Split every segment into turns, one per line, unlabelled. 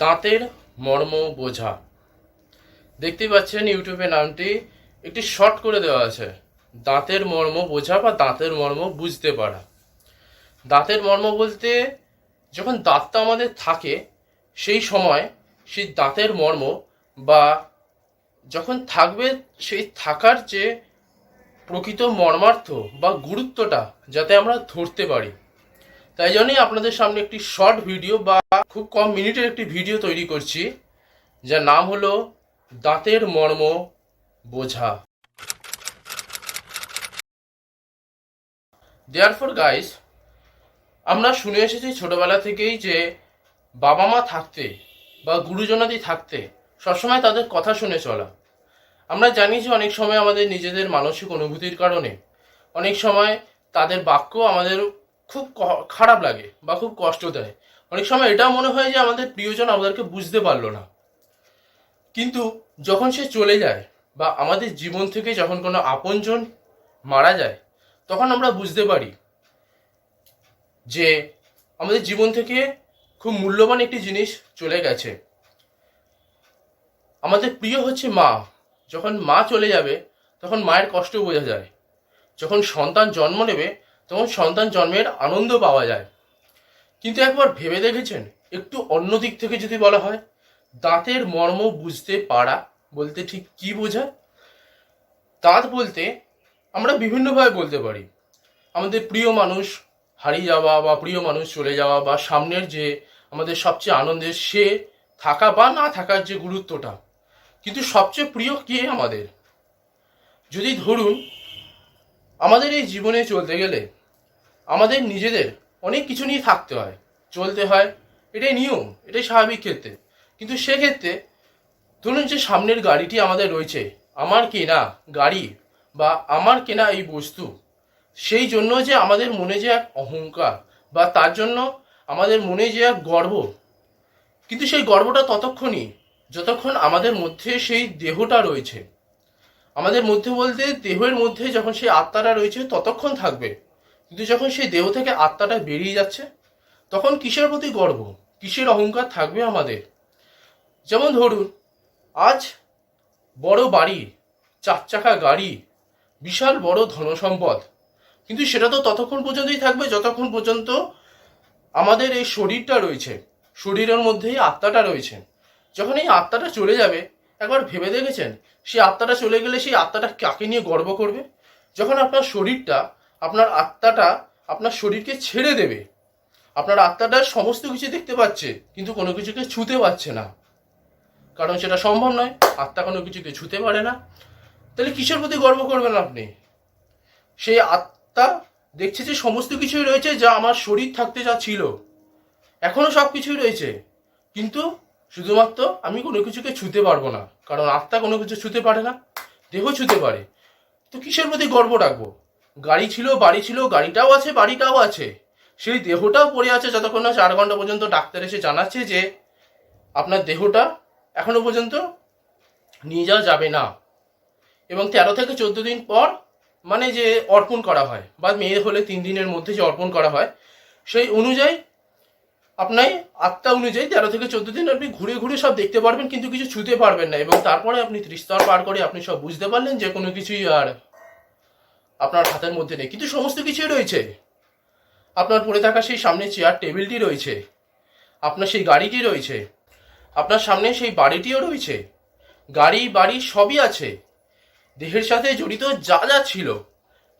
দাঁতের মর্ম বোঝা দেখতে পাচ্ছেন ইউটিউবে নামটি। একটি শর্ট করে দেওয়া আছে। দাঁতের মর্ম বোঝা বা দাঁতের মর্ম বুঝতে পারা। দাঁতের মর্ম বলতে যখন দাঁতটা আমাদের থাকে, সেই সময় সেই দাঁতের মর্ম বা যখন থাকবে সেই থাকার যে প্রকৃত মর্মার্থ বা গুরুত্বটা যাতে আমরা ধরতে পারি। তাই জন্যই আপনাদের সামনে একটি শর্ট ভিডিও বা খুব কম মিনিটের একটি ভিডিও তৈরি করছি, যার নাম হলো দাঁতের মর্ম বোঝা। দেয়ার ফর গাইস আমরা শুনে এসেছি ছোটবেলা থেকেই যে বাবা মা থাকতে বা গুরুজনাদি থাকতে সবসময় তাদের কথা শুনে চলা। আমরা জানি যে অনেক সময় আমাদের নিজেদের মানসিক অনুভূতির কারণে, অনেক সময় তাদের বাক্য আমাদের খুব খারাপ লাগে বা খুব কষ্ট দেয়। অনেক সময় এটাও মনে হয় যে আমাদের প্রিয়জন আমাদেরকে বুঝতে পারল না। কিন্তু যখন সে চলে যায় বা আমাদের জীবন থেকে যখন কোনো আপনজন মারা যায়, তখন আমরা বুঝতে পারি যে আমাদের জীবন থেকে খুব মূল্যবান একটি জিনিস চলে গেছে। আমাদের প্রিয় হচ্ছে মা। যখন মা চলে যাবে, তখন মায়ের কষ্ট বোঝা যায়। যখন সন্তান জন্ম নেবে তখন সন্তান জন্মের আনন্দ পাওয়া যায়। কিন্তু একবার ভেবে দেখেছেন, একটু অন্য দিক থেকে যদি বলা হয়, দাঁতের মর্ম বুঝতে পারা বলতে ঠিক কি বোঝায়? দাঁত বলতে আমরা বিভিন্নভাবে বলতে পারি। আমাদের প্রিয় মানুষ হারিয়ে যাওয়া বা প্রিয় মানুষ চলে যাওয়া বা সামনের যে আমাদের সবচেয়ে আনন্দের সে থাকা বা না থাকার যে গুরুত্বটা। কিন্তু সবচেয়ে প্রিয় কে আমাদের? যদি ধরুন, আমাদের এই জীবনে চলতে গেলে আমাদের নিজেদের অনেক কিছু নিয়ে থাকতে হয়, চলতে হয়। এটাই নিয়ম, এটাই স্বাভাবিক ক্ষেত্রে। কিন্তু সেক্ষেত্রে ধরুন যে সামনের গাড়িটি আমাদের রয়েছে, আমার কেনা গাড়ি বা আমার কেনা এই বস্তু, সেই জন্য যে আমাদের মনে যে এক অহংকার বা তার জন্য আমাদের মনে যে এক গর্ব। কিন্তু সেই গর্বটা ততক্ষণই, যতক্ষণ আমাদের মধ্যে সেই দেহটা রয়েছে। আমাদের মধ্যে বলতে দেহের মধ্যে যখন সেই আত্মাটা রয়েছে, ততক্ষণ থাকবে। কিন্তু যখন সেই দেহ থেকে আত্মাটা বেরিয়ে যাচ্ছে, তখন কিসের প্রতি গর্ব? কিসের অহংকার থাকবে আমাদের? যেমন ধরুন, আজ বড় বাড়ি চার চাকা গাড়ি, বিশাল বড় ধনসম্পদ। কিন্তু সেটা তো ততক্ষণ পর্যন্তই থাকবে, যতক্ষণ পর্যন্ত আমাদের এই শরীরটা রয়েছে, শরীরের মধ্যেই আত্মাটা রয়েছে। যখন এই আত্মাটা চলে যাবে, একবার ভেবে দেখেছেন? সেই আত্মাটা চলে গেলে সেই আত্মাটা কাকে নিয়ে গর্ব করবে? যখন আপনার শরীরটা আপনার আত্মাটা আপনার শরীরকে ছেড়ে দেবে। আপনার আত্মাটা সমস্ত কিছু দেখতে পাচ্ছে, কিন্তু কোনো কিছুকে ছুতে পারছে না। কারণ সেটা সম্ভব নয়, আত্মা কোনো কিছুকে ছুতে পারে না। তাহলে কিসের প্রতি গর্ব করবেন আপনি? সেই আত্মা দেখছে যে সমস্ত কিছুই রয়েছে যা আমার শরীর থাকতে যা ছিল। এখনও সব কিছুই রয়েছে, কিন্তু শুধুমাত্র আমি কোনো কিছুকে ছুতে পারব না। কারণ আত্মা কোনো কিছু ছুতে পারে না, দেহ ছুতে পারে। তো কিসের প্রতি গর্ব রাখব? গাড়ি ছিল, বাড়ি ছিল, গাড়িটাও আছে, বাড়িটাও আছে। সেই দেহটাও পড়ে আছে যতক্ষণ না চার ঘণ্টা পর্যন্ত ডাক্তার এসে জানাচ্ছে যে আপনার দেহটা এখনও পর্যন্ত নিয়ে যাওয়া যাবে না। এবং তেরো থেকে চোদ্দ দিন পর মানে যে অর্পণ করা হয়, বা মেয়ে হলে তিন দিনের মধ্যে যে অর্পণ করা হয়, সেই অনুযায়ী আপনার আত্মা অনুযায়ী তেরো থেকে চোদ্দ দিন আপনি ঘুরে ঘুরে সব দেখতে পারবেন, কিন্তু কিছু ছুতে পারবেন না। এবং তারপরে আপনি ত্রিস্তর পার করে আপনি সব বুঝতে পারলেন যে কোনো কিছুই আর আপনার হাতের মধ্যে নেই। কিন্তু সমস্ত কিছুই রয়েছে। আপনার পড়ে থাকা সেই সামনে চেয়ার টেবিলটি রয়েছে। আপনার সেই গাড়িটি রয়েছে। আপনার সামনে সেই বাড়িটিও রয়েছে। গাড়ি, বাড়ি সবই আছে। দেহের সাথে জড়িত যা যা ছিল,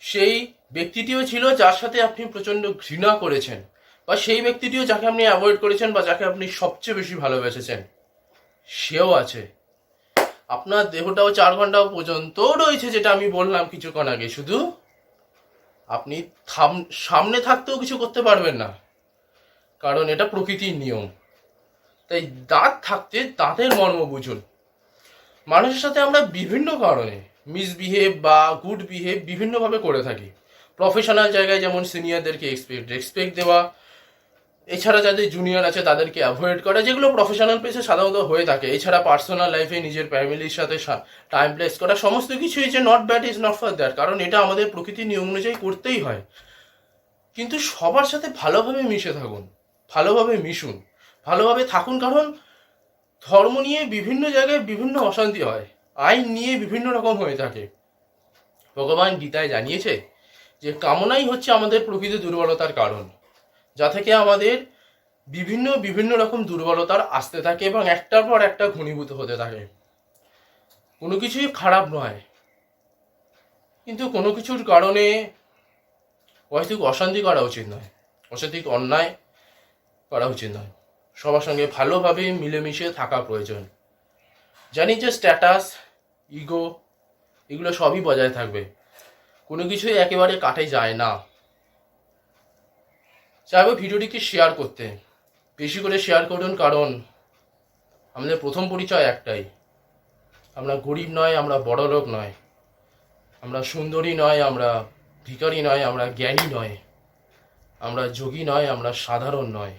সেই ব্যক্তিটিও ছিল যার সাথে আপনি প্রচণ্ড ঘৃণা করেছেন বা সেই ব্যক্তিটিও যাকে আপনি অ্যাভয়েড করেছেন বা যাকে আপনি সবচেয়ে বেশি ভালোবেসেছেন, সেও আছে। আপনার দেহটাও চার ঘণ্টা পর্যন্ত রয়েছে যেটা আমি বললাম কিছুক্ষণ আগে। শুধু আপনি থাম- সামনে থাকতেও কিছু করতে পারবেন না। কারণ এটা প্রকৃতির নিয়ম। তাই দাঁত থাকতে দাঁতের মর্ম বুঝুন। মানুষের সাথে আমরা বিভিন্ন কারণে মিসবিহেভ বা গুড বিহেভ বিভিন্নভাবে করে থাকি। প্রফেশনাল জায়গায় যেমন সিনিয়রদেরকে এক্সপেক্ট রেসপেক্ট দেওয়া এছাড়া যাদের জুনিয়র আছে তাদেরকে অ্যাভয়েড করা, যেগুলো প্রফেশনাল পেসে সাধারণত হয়ে থাকে। এছাড়া পার্সোনাল লাইফে নিজের ফ্যামিলির সাথে টাইম প্লেস করা, সমস্ত কিছুই যে not bad is not for that কারণ এটা আমাদের প্রকৃতির নিয়ম অনুযায়ী করতেই হয়। কিন্তু সবার সাথে ভালোভাবে মিশে থাকুন, ভালোভাবে মিশুন, ভালোভাবে থাকুন, কারণ ধর্ম নিয়ে বিভিন্ন জায়গায় বিভিন্ন অশান্তি হয়, আইন নিয়ে বিভিন্ন রকম হয়ে থাকে। ভগবান গীতায় জানিয়েছে যে কামনাই হচ্ছে আমাদের প্রকৃত দুর্বলতার কারণ। যা থেকে আমাদের বিভিন্ন বিভিন্ন রকম দুর্বলতার আসতে থাকে এবং একটার পর একটা ঘনীভূত হতে থাকে। কোনো কিছুই খারাপ নয়। কিন্তু কোনো কিছুর কারণে অহেতুক অশান্তি করা উচিত নয়। অহেতুক অন্যায় করা উচিত নয়। সবার সঙ্গে ভালোভাবে মিলেমিশে থাকা প্রয়োজন। জানি যে স্ট্যাটাস ইগো এগুলো সবই বজায় থাকবে। কোনো কিছুই একেবারে কাটে যায় না। চাইব ভিডিওটিকে শেয়ার করতে? বেশি করে শেয়ার করুন, কারণ আমাদের প্রথম পরিচয় একটাই। আমরা গরিব নয়, আমরা বড় লোক নয়। আমরা সুন্দরী নয়, আমরা ভিখারি নয়, আমরা জ্ঞানী নয়। আমরা যোগী নয়, আমরা সাধারণ নয়।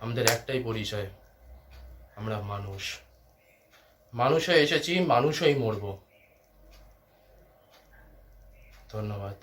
আমাদের একটাই পরিচয়, আমরা মানুষ। মানুষ হয়ে এসেছি, মানুষ হয়েই মরব। ধন্যবাদ।